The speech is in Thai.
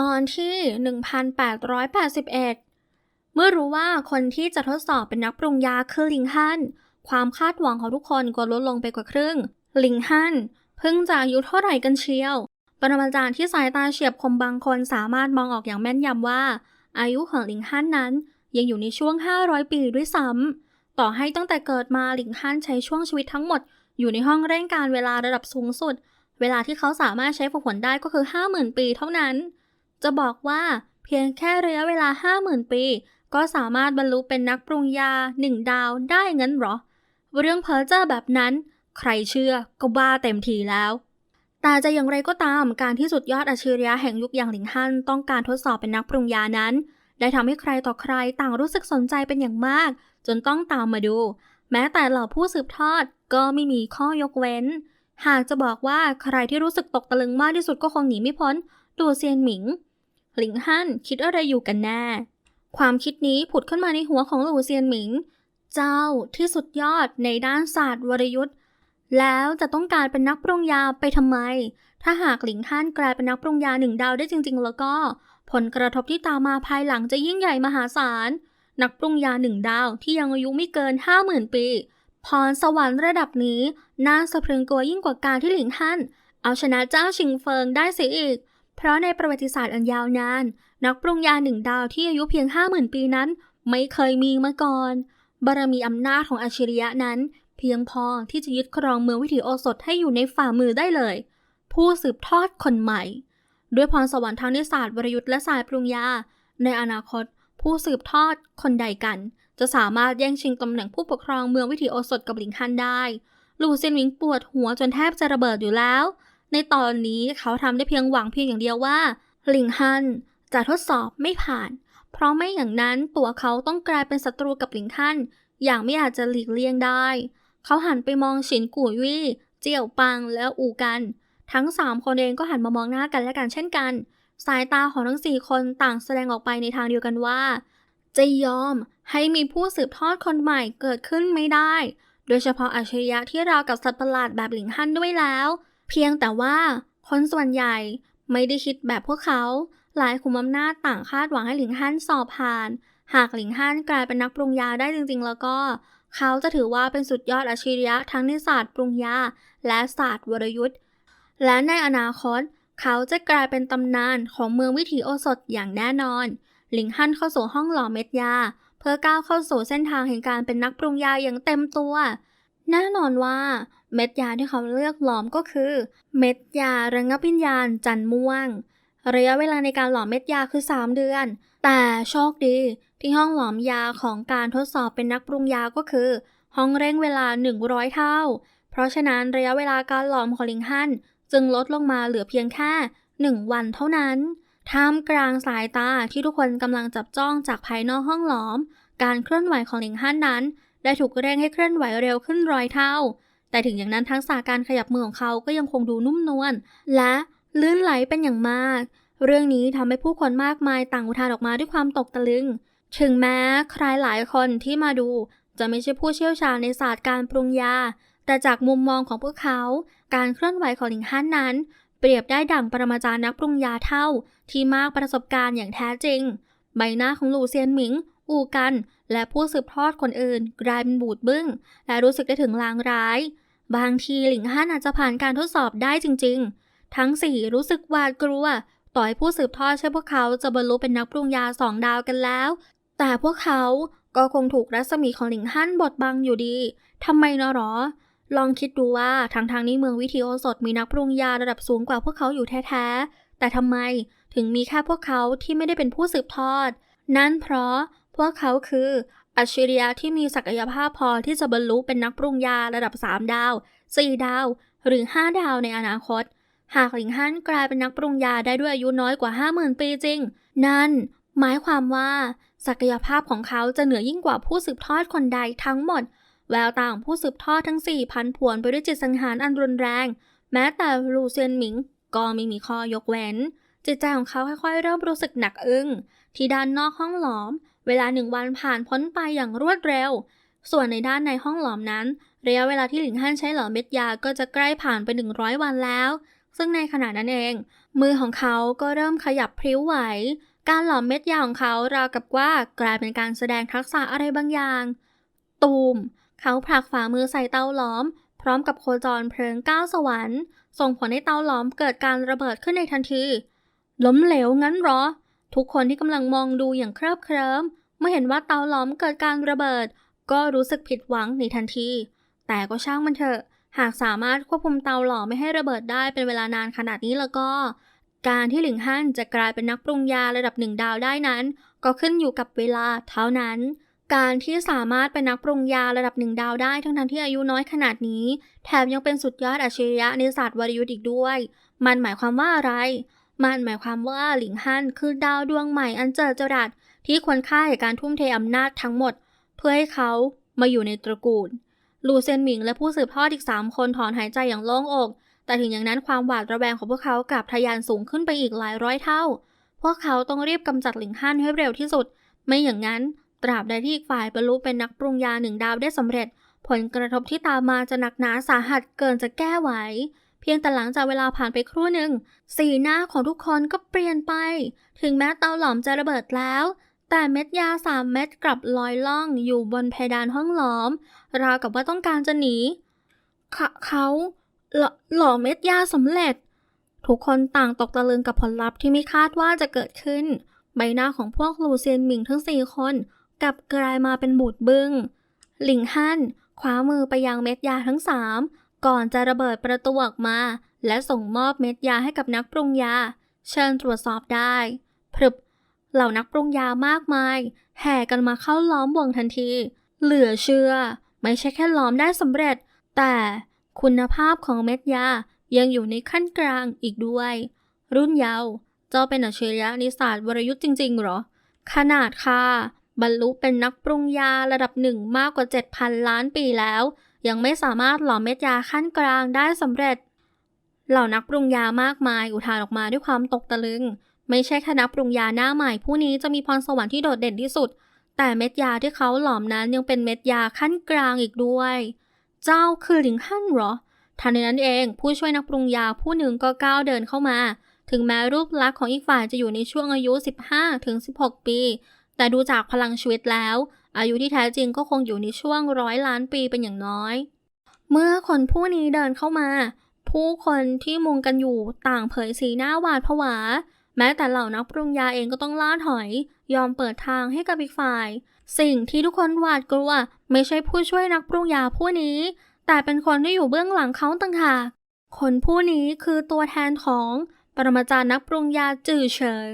ตอนที่ 1881 เมื่อรู้ว่าคนที่จะทดสอบเป็นนักปรุงยาคือลิงฮันความคาดหวังของทุกคนก็ลดลงไปกว่าครึ่ง ลิงฮันเพิ่งจะอายุเท่าไหร่กันเชียว ปรมาจารย์ที่สายตาเฉียบคมบางคนสามารถมองออกอย่างแม่นยำว่า อายุของลิงฮันนั้น ยังอยู่ในช่วง 500 ปีด้วยซ้ำต่อให้ตั้งแต่เกิดมาลิงฮันใช้ช่วงชีวิตทั้งหมด อยู่ในห้องเร่งการเวลาระดับสูงสุด เวลาที่เขาสามารถใช้ฝึกฝนได้ก็คือ 50,000 ปีเท่านั้น จะบอกว่าเพียงแค่ระยะเวลา 50,000 ปี ก็สามารถบรรลุเป็นนักปรุงยาหนึ่งดาวได้งั้นหรอ เรื่องเพ้อเจ้อแบบนั้น ใครเชื่อก็บ้าเต็มทีแล้ว แต่จะอย่างไรก็ตามการที่สุดยอดอัจฉริยะแห่งยุคอย่างหลิงฮั่นต้องการทดสอบเป็นนักปรุงยานั้น ได้ทำให้ใครต่อใครต่างรู้สึกสนใจเป็นอย่างมาก จนต้องตามมาดู แม้แต่เหล่าผู้สืบทอดก็ไม่มีข้อยกเว้น หากจะบอกว่าใครที่รู้สึกตกตะลึงมากที่สุดก็คงหนีไม่พ้นดูเซียนหมิง หลิงฮั่นคิดอะไรอยู่กันแน่ ความคิดนี้ผุดขึ้นมาในหัวของหลูเซียนหมิง เจ้าที่สุดยอดในด้านศาสตร์วรยุทธ์แล้วจะต้องการเป็นนักปรุงยาไปทำไม ถ้าหากหลิงฮั่นกลายเป็นนักปรุงยาหนึ่งดาวได้จริง ๆ แล้วก็ ผลกระทบที่ตามมาภายหลังจะยิ่งใหญ่มหาศาล นักปรุงยาหนึ่งดาวที่ยังอายุไม่เกินห้าหมื่นปี พรสวรรค์ระดับนี้น่าสะพรึงกลัวยิ่งกว่าการที่หลิงฮั่นเอาชนะเจ้าชิงเฟิงได้เสียอีก เพราะในประวัติศาสตร์อันยาวนาน นักปรุงยาหนึ่งดาวที่อายุเพียงห้าหมื่นปีนั้น ไม่เคยมีมาก่อน บารมีอำนาจของอัจฉริยะนั้น เพียงพอที่จะยึดครองเมืองวิถีโอสถให้อยู่ในฝ่ามือได้เลย ผู้สืบทอดคนใหม่ ด้วยพรสวรรค์ทางนิสศาสตร์วรยุทธ์และศาสตร์ปรุงยา ในอนาคต ผู้สืบทอดคนใดกัน จะสามารถแย่งชิงตำแหน่งผู้ปกครองเมืองวิถีโอสถกับหลิงฮันได้ ลูเซียนหวิงปวดหัวจนแทบจะระเบิดอยู่แล้ว ในตอนนี้เขาทำได้เพียงหวังเพียงอย่างเดียวว่าหลิงฮันจะทดสอบไม่ผ่าน เพราะไม่อย่างนั้นตัวเขาต้องกลายเป็นศัตรูกับหลิงฮันอย่างไม่อาจจะหลีกเลี่ยงได้ เขาหันไปมองฉินกู่วี่เจียวปังและอูกัน ทั้งสามคนเองก็หันมามองหน้ากันและกันเช่นกัน สายตาของทั้งสี่คนต่างแสดงออกไปในทางเดียวกันว่า จะยอมให้มีผู้สืบทอดคนใหม่เกิดขึ้นไม่ได้ โดยเฉพาะอัจฉริยะที่ราวกับสัตว์ประหลาดแบบหลิงฮั่นด้วยแล้ว เพียงแต่ว่าคนส่วนใหญ่ไม่ได้คิดแบบพวกเขา หลายขุมอำนาจต่างคาดหวังให้หลิงฮั่นสอบผ่าน หากหลิงฮั่นกลายเป็นนักปรุงยาได้จริงๆ แล้วก็ เขาจะถือว่าเป็นสุดยอดอัจฉริยะทั้งในศาสตร์ปรุงยา และศาสตร์วรยุทธ์ และในอนาคต เขาจะกลายเป็นตำนานของเมืองวิถีโอสถอย่างแน่นอน หลิงฮั่นเข้าสู่ห้องหล่อเม็ดยา เพื่อก้าวเข้าสู่เส้นทางแห่งการเป็นนักปรุงยาอย่างเต็มตัว แน่นอนว่า เม็ดยาที่เขาเลือกหลอมก็คือ เม็ดยาระงับวิญญาณจันม่วง ระยะเวลาในการหลอมเม็ดยาคือ 3 เดือน แต่โชคดีที่ห้องหลอมยาของการทดสอบเป็นนักปรุงยาก็คือ ห้องเร่งเวลา 100 เท่า เพราะฉะนั้นระยะเวลาการหลอมของลิงฮันจึงลดลงมาเหลือเพียงแค่ 1 วันเท่านั้นท่ามกลางสายตาที่ทุกคนกำลังจับจ้องจากภายนอกห้องหลอม การเคลื่อนไหวของลิงฮั่นนั้น ได้ถูกเร่งให้เคลื่อนไหวเร็วขึ้นร้อยเท่า แต่ถึงอย่างนั้นทักษะการขยับมือของเขาก็ยังคงดูนุ่มนวลและลื่นไหลเป็นอย่างมาก เรื่องนี้ทำให้ผู้คนมากมายต่างอุทานออกมาด้วยความตกตะลึง ถึงแม้ใครหลายคนที่มาดู จะไม่ใช่ผู้เชี่ยวชาญในศาสตร์การปรุงยา แต่จากมุมมองของพวกเขา การเคลื่อนไหวของหลิงฮั่นนั้น เปรียบได้ดั่งปรมาจารย์นักปรุงยาเท่า ที่มากประสบการณ์อย่างแท้จริง ใบหน้าของหลู่เซียนหมิง อูกัน และผู้สืบทอดคนอื่นกลายเป็นบูดบึ้ง และรู้สึกได้ถึงลางร้าย บางทีหลิงฮั่นอาจจะผ่านการทดสอบได้จริง ๆ ทั้งสี่รู้สึกหวาดกลัว ต่อให้ผู้สืบทอดใช่พวกเขาจะบรรลุเป็นนักปรุงยาสองดาวกันแล้ว แต่พวกเขาก็คงถูกรัศมีของหลิงฮั่นบดบังอยู่ดีทำไมเนาะหรอ ลองคิดดูว่าทางทางนี้เมืองวิธีโอสถมีนักปรุงยาระดับสูงกว่าพวกเขาอยู่แท้ๆ แต่ทำไมถึงมีแค่พวกเขาที่ไม่ได้เป็นผู้สืบทอด นั่นเพราะพวกเขาคือ อัจฉริยะที่มีศักยภาพพอที่จะบรรลุเป็นนักปรุงยาระดับ 3 ดาว 4 ดาว หรือ 5 ดาวในอนาคต หากหลิงฮั่นกลายเป็นนักปรุงยาได้ด้วยอายุน้อยกว่า 50,000 ปีจริง นั่น หมายความว่า ศักยภาพของเขาจะเหนือยิ่งกว่าผู้สืบทอดคนใดทั้งหมด แววตาของผู้สืบทอดทั้งสี่พันผวนไปด้วยจิตสังหารอันรุนแรง แม้แต่ลูเซียนหมิง ก็ไม่มีข้อยกเว้นจิตใจของเขาค่อยๆ เริ่มรู้สึกหนักอึ้งที่ด้านนอกห้องหลอม เวลาหนึ่งวันผ่านพ้นไปอย่างรวดเร็ว ส่วนในด้านในห้องหลอมนั้นระยะเวลาที่หลิงฮั่นใช้หลอมเม็ดยาก็จะใกล้ผ่านไป 100 วันแล้ว ซึ่งในขณะนั้นเอง มือของเขาก็เริ่มขยับพริ้วไหว การหลอมเม็ดยาของเขาราวกับว่ากลายเป็นการแสดงทักษะอะไรบางอย่าง ตูม เขาผลักฝ่ามือใส่เตาหลอม พร้อมกับโคจรเพลิงก้าวสวรรค์ ส่งผลให้เตาหลอมเกิดการระเบิดขึ้นในทันที ล้มเหลวงั้นหรอ ทุกคนที่กำลังมองดูอย่างเคลิบเคลิ้มเมื่อเห็นว่าเตาหลอมเกิดการระเบิด ก็รู้สึกผิดหวังในทันที แต่ก็ช่างมันเถอะ หากสามารถควบคุมเตาหลอมไม่ให้ระเบิดได้เป็นเวลานานขนาดนี้แล้วก็ การที่หลิงฮั่นจะกลายเป็นนักปรุงยาระดับหนึ่งดาวได้นั้น ก็ขึ้นอยู่กับเวลาเท่านั้น การที่สามารถเป็นนักปรุงยาระดับหนึ่งดาวได้ทั้งทั้งที่อายุน้อยขนาดนี้ แถมยังเป็นสุดยอดอัจฉริยะในศาสตร์วรยุทธ์อีกด้วย มันหมายความว่าอะไร มันหมายความว่าหลิงฮั่นคือดาวดวงใหม่อันเจิดจรัสที่ควรค่าแก่การทุ่มเทอำนาจทั้งหมด เพื่อให้เขามาอยู่ในตระกูลลูเซนหมิงและผู้สืบทอดอีก 3 คนถอนหายใจอย่างโล่งอก แต่ถึงอย่างนั้นความหวาดระแวงของพวกเขากลับทะยานสูงขึ้นไปอีกหลายร้อยเท่า พวกเขาต้องรีบกำจัดหลิงฮั่นให้เร็วที่สุด ไม่อย่างนั้นตราบใดที่อีกฝ่ายบรรลุเป็นนักปรุงยาหนึ่งดาวได้สำเร็จ ผลกระทบที่ตามมาจะหนักหนาสาหัสเกินจะแก้ไหว เพียงแต่หลังจากเวลาผ่านไปครู่หนึ่ง สีหน้าของทุกคนก็เปลี่ยนไป ถึงแม้เตาหลอมจะระเบิดแล้ว แต่เม็ดยาสามเม็ดกลับลอยล่องอยู่บนเพดานห้องหลอม ราวกับว่าต้องการจะหนีเขเขาหลหล่อเม็ดยาสำเร็จ ทุกคนต่างตกตะลึงกับผลลัพธ์ที่ไม่คาดว่าจะเกิดขึ้น ใบหน้าของพวกลูเซียนหมิงทั้งสี่คนกลับกลายมาเป็นบูดบึง้งหลิงฮั่นคว้ามือไปยังเม็ดยาทั้งสาม ก่อนจะระเบิดประตูออกมา และส่งมอบเม็ดยาให้กับนักปรุงยา เชิญตรวจสอบได้พรึบเหล่านักปรุงยามากมาย แห่กันมาเข้าล้อมวงทันที เหลือเชื่อ ไม่ใช่แค่ล้อมได้สำเร็จ แต่คุณภาพของเม็ดยายังอยู่ในขั้นกลางอีกด้วย รุ่นเยาว์เจ้าเป็นอัจฉริยะนิสาสตร์วรยุทธ์จริง ๆ หรอ ขนาดค่ะบรรลุเป็นนักปรุงยาระดับหนึ่งมากกว่า 7,000 ล้านปีแล้ว ยังไม่สามารถหลอมเม็ดยาขั้นกลางได้สำเร็จ เหล่านักปรุงยามากมายอุทานออกมาด้วยความตกตะลึง ไม่ใช่แค่นักปรุงยาหน้าใหม่ผู้นี้จะมีพรสวรรค์ที่โดดเด่นที่สุด แต่เม็ดยาที่เขาหลอมนั้นยังเป็นเม็ดยาขั้นกลางอีกด้วย เจ้าคือหลิงฮั่นเหรอทันใดนั้นเองผู้ช่วยนักปรุงยาผู้หนึ่งก็ก้าวเดินเข้ามา ถึงแม้รูปลักษณ์ของอีกฝ่ายจะอยู่ในช่วงอายุ 15ถึง16 ปี แต่ดูจากพลังชีวิตแล้ว อายุที่แท้จริงก็คงอยู่ในช่วงร้อยล้านปีเป็นอย่างน้อย เมื่อคนผู้นี้เดินเข้ามา ผู้คนที่มุงกันอยู่ต่างเผยสีหน้าหวาดผวา แม้แต่เหล่านักปรุงยาเองก็ต้องล่าถอย ยอมเปิดทางให้กับอีกฝ่าย สิ่งที่ทุกคนหวาดกลัว ไม่ใช่ผู้ช่วยนักปรุงยาผู้นี้ แต่เป็นคนที่อยู่เบื้องหลังเขาต่างหากคนผู้นี้คือตัวแทนของปรมาจารย์นักปรุงยาจื่อเฉิง